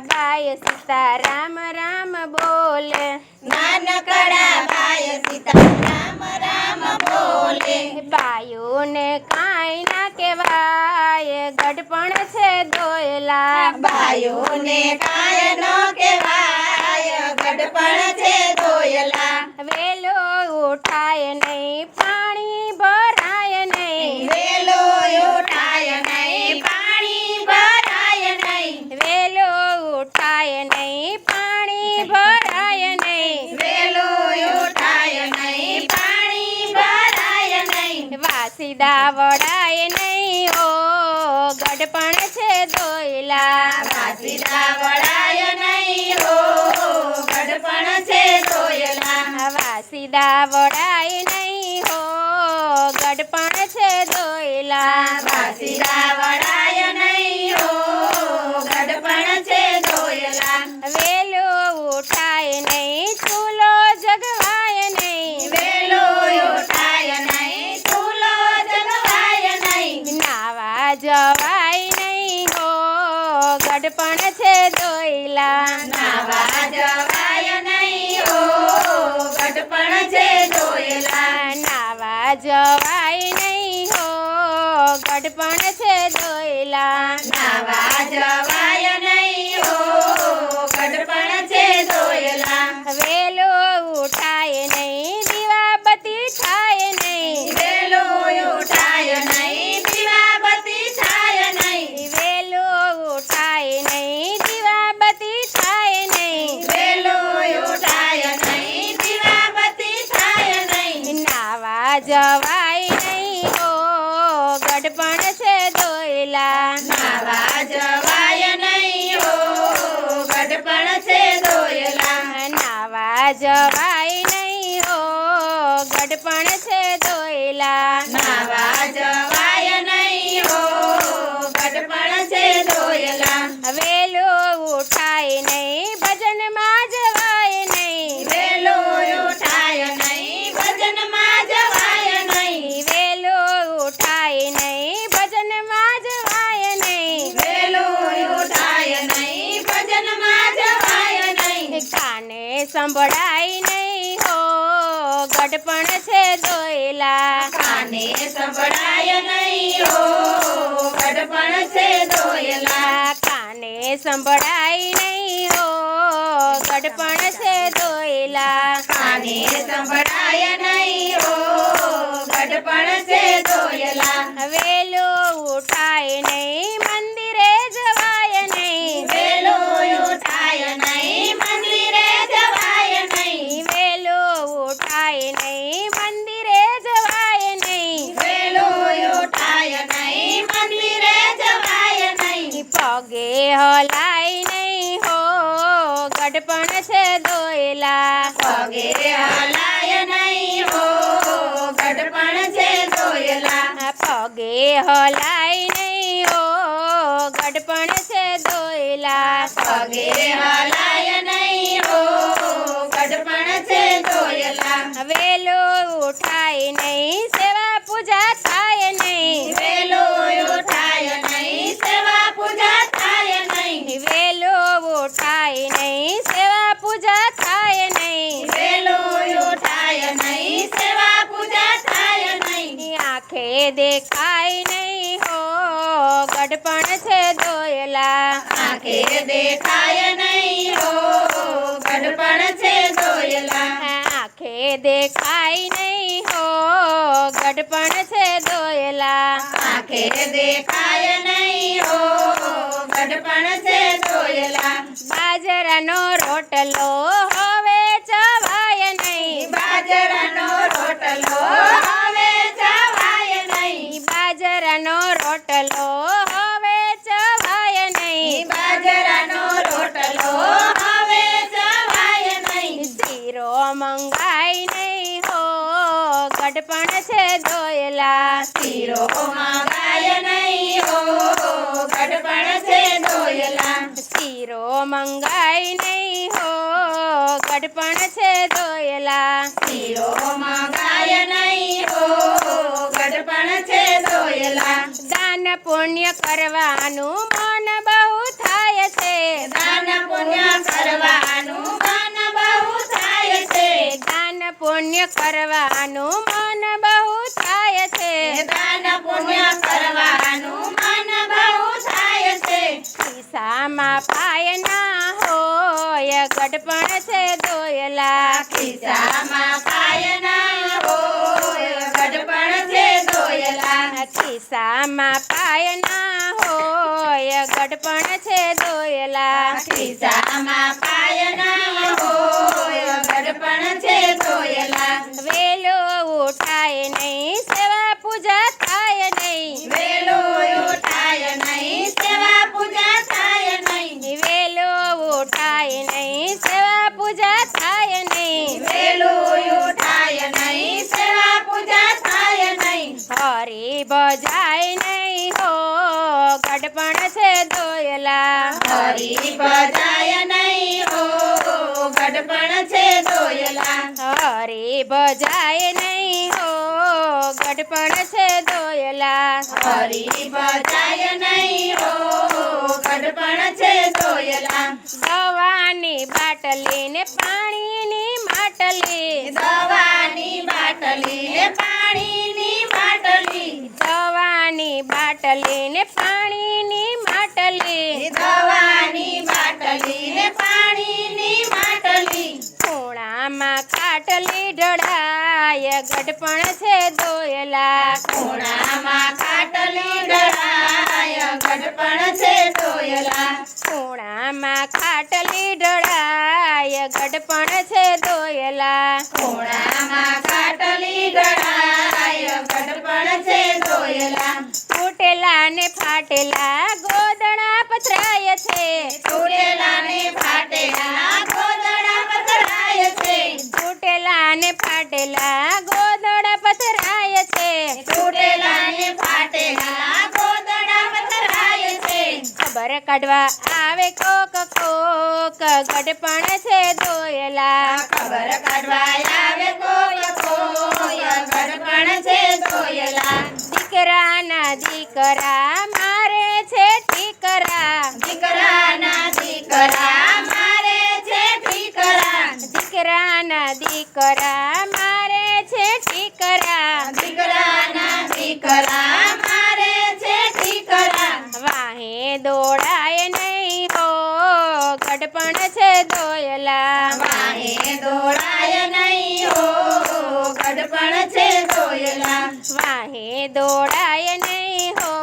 By Sita Ram Ram બોલે. નાનકડા by Sitaram Ram બોલે. બાયુને કાંઈ ના કહેવાય ગઢપણ છે દોયલા. બાયોને કાંઈ ન કહેવાય ગઢપણ છે દોયલા. વેલો ઉઠાય નહીં વાસીદા વડાય નહીં ઓ ગઢપણ છે દોયલા સીધા વળાય નહીં ઓ ગડપણ છે દોયલા વાસીદા વડાય નહીં હો ગઢપણ છે દોયલા વાસીદા ગઢપણ છે દોઈલા નાવા જવાય નહીં હો ગડપણ છે દોઈલા નાવા જવાય નહીં હો ગઢપણ છે દોઈલા નાવા જવાય નહીં હો ગડપણ છે દોયલા નાવા જવાય નહીં હો. ગડપણ છે દોયલા વેલો ઉઠાય નહીં ભજનમાં જવાય નહીં. વેલો ઉઠાય નહીં ભજનમાં જવાય નહીં. વેલો ઉઠાય નહીં ભજનમાં જવાય નહીં. વેલો ઉઠાય નહીં ભજનમાં જવાય નહીં. કાને સંભળાય નહીં. ગઢપણ છે દોયલા કાને સંભળાય નહીં ઓ ગડપણ છે દોયલા કાને સંભળાય નહીં હો કટપણ છે દોયલા કાને સંભળાય નહીં ઓ ગડપણ છે દોયલા વેલો હલાય નહીં હો ગઢપણ છે દોયલા. પગે હલાય નહીં હો ગઢપણ છે દોયલા. પગે હલાય નહીં હો ગઢપણ છે દોયલા. પગે હલાય નહીં હો ગઢપણ છે દોયલા. વેલો ઉઠાય નહીં દેખાય નહીં હો ગઢપણ છે દોયલા આંખે દેખાય નહીં હો ગઢપણ છે દોયલા આંખે દેખાય નહીં હો ગઢપણ છે દોયલા આંખે દેખાય નહીં હો ગઢપણ છે દોયલા બાજરાનો રોટલો મંગાય નહીં હો, ગઢપણ છે દોયલા. શીરો મંગાય નહીં હો, ગઢપણ છે દોયલા. શીરો મંગાઈ નહીં હો, ગઢપણ છે દોયલા. શીરો મંગાય નહીં હો, ગઢપણ છે દોયલા. દાન પુણ્ય કરવાનું મન બહુ થાય છે. દાન કરવાનું મન બહુ થાય છે. દાન પુણ્ય કરવાનું મન બહુ થાય છે. ખિસ્સામાં પાય ના હોય ગડપણ છે દોયલા. ખિસ્સામાં પાય ના હોય ગડપણ છે દોયલા. ખિસ્સામાં પાય ના હોય ગડપણ છે દોયલા ખિસ્સામાં પાય ના હોય ગડપણ છે દોયલા વેલો ઉઠાય નહીં. હરી બજાય નહીં હો ગઢપણ છે દોયલા હરી ભજાય નહીં હો ગઢપણ છે દોયલા હરી ભજાય નહીં હો ગઢપણ છે દોયલા દવાની બાટલી ને પાણીની માટલી. દવાની બાટલી ને પાણીની બાટલી દવાની બાટલી ને પાણીની ખૂણામાં ખાટલી ઢળાય ગઢપણ છે દોયલા ખૂણામાં ખાટલી ઢળાય ગઢપણ છે દોયલા ખૂણામાં ખાટલી ઢળાય ગઢપણ છે દોયલા ખૂણામાં ખાટલી ઢળાય ગઢપણ છે દોયલા તૂટેલા ને ફાટેલા ખબર કાઢવા આવે કોક કોક ગડપણ છે દોયલા ખબર કાઢવા આવે કોક કોક ગડપણ છે દોયલા દીકરાના દીકરા મારે છે ઠીકરા. દીકરાના દીકરા મારે છે ઠીકરા. દીકરાના દીકરા દોડાય નહીં હો ગડપણ છે દોયલા વાહે દોડાય નહીં હો ગડપણ છે દોયલા વાહે દોડાય નહીં હો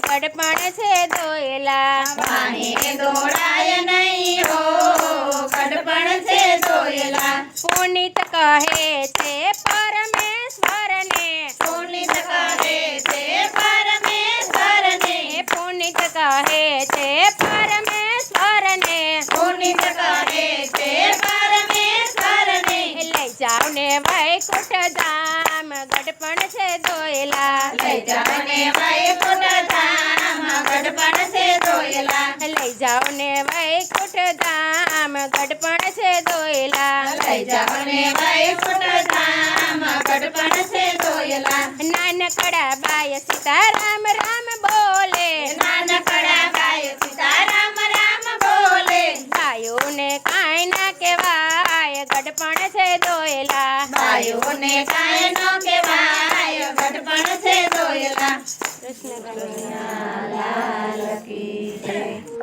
ગડપણ છે દોયલા વાહે દોડાય નહીં હો ગડપણ છે દોયલા પુનિત કહે વૈકુંઠ ધામ ગડપણ છે દોયલા લઈ જાઓ ને વૈકુંઠ ધામ ગઢપણ છે દોયલા લઈ જાઓ ને વૈકુંઠ ધામ ગઢપણ છે દોયલા લઈ જાઓ ને વૈકુંઠ ધામ ગઢપણ છે દોયલા નાનકડા બાય સીતારામ રામ બોલ. કાય નો કેવાય ઘટપણ છે દોયલા કૃષ્ણ કૃષ્ણ લાલ કી